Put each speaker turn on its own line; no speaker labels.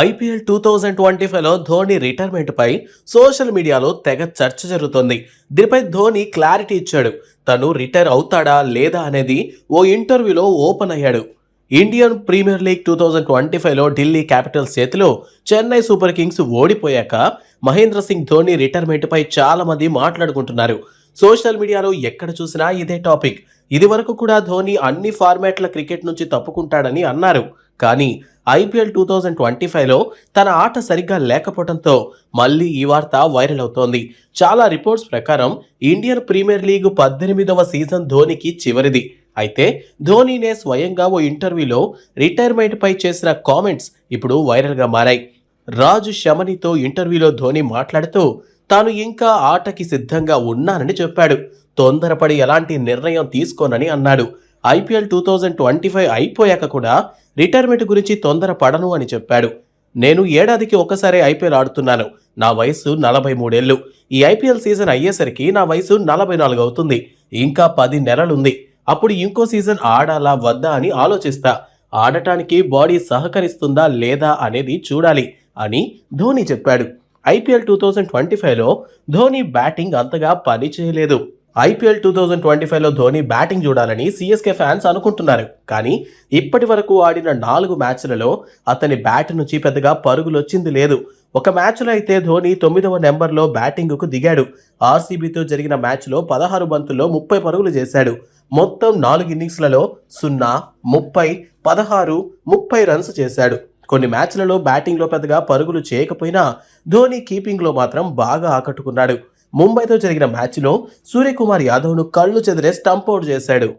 IPL two thousand twenty ఫైవ్లో Dhoni రిటైర్మెంట్పై social మీడియాలో తెగ చర్చ జరుగుతోంది. దీనిపై ధోని క్లారిటీ ఇచ్చాడు. తను రిటైర్ అవుతాడా లేదా అనేది ఓ ఇంటర్వ్యూలో ఓపెన్ అయ్యాడు. Indian Premier League two thousand twenty ఫైవ్లో ఢిల్లీ క్యాపిటల్స్ చేతిలో చెన్నై సూపర్ కింగ్స్ ఓడిపోయాక మహేంద్ర సింగ్ ధోని రిటైర్మెంట్పై చాలామంది మాట్లాడుకుంటున్నారు. సోషల్ మీడియాలో ఎక్కడ చూసినా ఇదే టాపిక్. ఇది వరకు కూడా ధోని అన్ని ఫార్మాట్ల క్రికెట్ నుంచి తప్పుకుంటాడని అన్నారు. కానీ ఐపీఎల్ టూ థౌజండ్ ట్వంటీ ఫైవ్లో తన ఆట సరిగ్గా లేకపోవడంతో మళ్ళీ ఈ వార్త వైరల్ అవుతోంది. చాలా రిపోర్ట్స్ ప్రకారం ఇండియన్ ప్రీమియర్ లీగ్ పద్దెనిమిదవ సీజన్ ధోనికి చివరిది. అయితే ధోనీనే స్వయంగా ఓ ఇంటర్వ్యూలో రిటైర్మెంట్పై చేసిన కామెంట్స్ ఇప్పుడు వైరల్గా మారాయి. రాజు శమనితో ఇంటర్వ్యూలో ధోని మాట్లాడుతూ తాను ఇంకా ఆటకి సిద్ధంగా ఉన్నానని చెప్పాడు. తొందరపడి ఎలాంటి నిర్ణయం తీసుకోనని అన్నాడు. IPL two thousand twenty five అయిపోయాక కూడా రిటైర్మెంట్ గురించి తొందర పడను అని చెప్పాడు. నేను ఏడాదికి ఒకసారి ఐపీఎల్ ఆడుతున్నాను. నా వయసు నలభై మూడేళ్ళు ఈ ఐపీఎల్ సీజన్ అయ్యేసరికి నా వయసు నలభై నాలుగు అవుతుంది. ఇంకా పది నెలలుంది. అప్పుడు ఇంకో సీజన్ ఆడాలా వద్దా అని ఆలోచిస్తా. ఆడటానికి బాడీ సహకరిస్తుందా లేదా అనేది చూడాలి అని ధోని చెప్పాడు. ఐపీఎల్ టూ థౌజండ్ ట్వంటీ ఫైవ్లో ధోని బ్యాటింగ్ అంతగా పని చేయలేదు. ఐపీఎల్ టూ థౌజండ్ ట్వంటీ ఫైవ్లో ధోని బ్యాటింగ్ చూడాలని సిఎస్కే ఫ్యాన్స్ అనుకుంటున్నారు. కానీ ఇప్పటి వరకు ఆడిన నాలుగు మ్యాచ్లలో అతని బ్యాట్ నుంచి పెద్దగా పరుగులు వచ్చింది లేదు. ఒక మ్యాచ్లో అయితే ధోని తొమ్మిదవ నెంబర్లో బ్యాటింగ్కు దిగాడు. ఆర్సీబీతో జరిగిన మ్యాచ్లో పదహారు బంతుల్లో ముప్పై పరుగులు చేశాడు. మొత్తం నాలుగు ఇన్నింగ్స్లలో సున్నా ముప్పై పదహారు ముప్పై రన్స్ చేశాడు. కొన్ని మ్యాచ్లలో బ్యాటింగ్లో పెద్దగా పరుగులు చేయకపోయినా ధోని కీపింగ్లో మాత్రం బాగా ఆకట్టుకున్నాడు. ముంబైతో జరిగిన మ్యాచ్లో సూర్యకుమార్ యాదవ్ను కళ్ళు చెదిరే స్టంపౌట్ చేశాడు.